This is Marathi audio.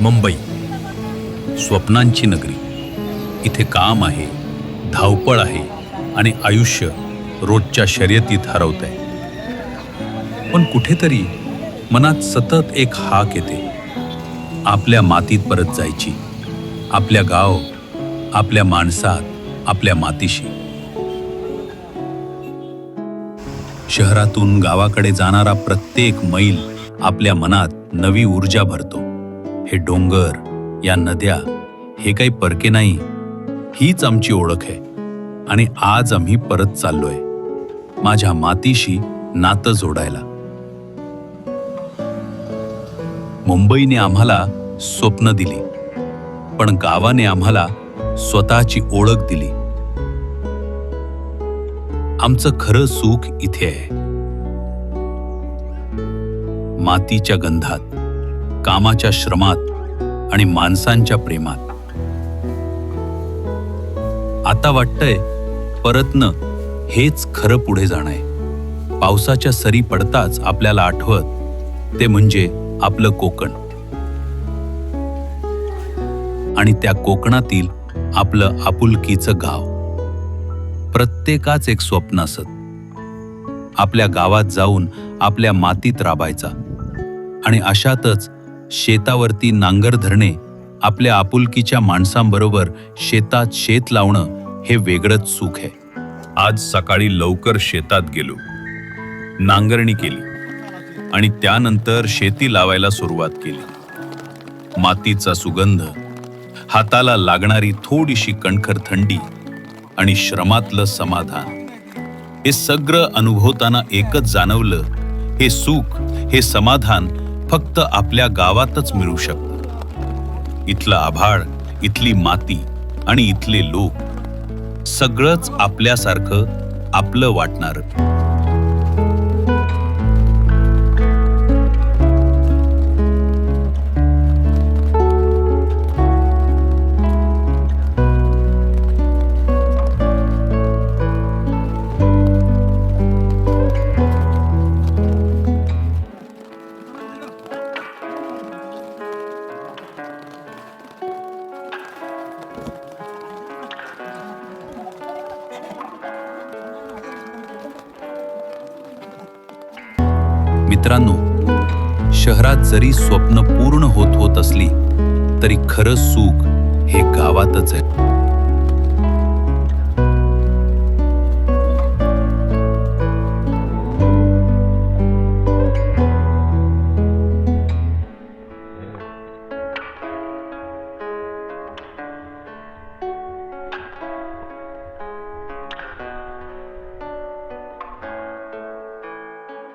मुंबई स्वप्नांची नगरी. इथे काम आहे धावपळ आहे आणि आयुष्य रोजच्या शर्यतीत हरवत आहे पण कुठेतरी मनात सतत एक हाक येते. आपल्या मातीत परत जायची. आपल्या गाव आपल्या माणसात आपल्या मातीशी. शहरातून गावाकडे जाणारा प्रत्येक मैल आपल्या मनात नवी ऊर्जा भरतो. हे डोंगर या नद्या हे काही परके नाही हीच आमची ओळख आहे. आणि आज आम्ही परत चाललोय माझ्या मातीशी नातं जोडायला. मुंबईने आम्हाला स्वप्न दिली पण गावाने आम्हाला स्वतःची ओळख दिली. आमचं खरं सुख इथे आहे. मातीच्या गंधात कामाच्या श्रमात आणि माणसांच्या प्रेमात. आता वाटतंय परतनं हेच खरं पुढे जाणं आहे पावसाच्या सरी पडताच आपल्याला आठवत ते म्हणजे आपलं कोकण. आणि त्या कोकणातील आपलं आपुलकीचं गाव. प्रत्येकाच एक स्वप्न असत. आपल्या गावात जाऊन आपल्या मातीत राबायचा. आणि अशातच शेतावरती नांगर धरणे आपल्या आपुलकीच्या माणसांबरोबर शेतात शेत लावणं हे वेगळंच सुख आहे. आज सकाळी लवकर शेतात गेलो. नांगरणी केली आणि त्यानंतर शेती लावायला सुरुवात केली. मातीचा सुगंध हाताला लागणारी थोडीशी कणखर थंडी आणि श्रमातलं समाधान. हे सगळं अनुभवताना एकच जाणवलं हे सुख हे समाधान फक्त आपल्या गावातच मिळू शकतं. इथलं आभाळ इथली माती आणि इथले लोक सगळंच आपल्यासारखं आपलं वाटणार. मित्रांनो शहरात जरी स्वप्न पूर्ण होत होत असली तरी खरं सुख हे गावातच आहे.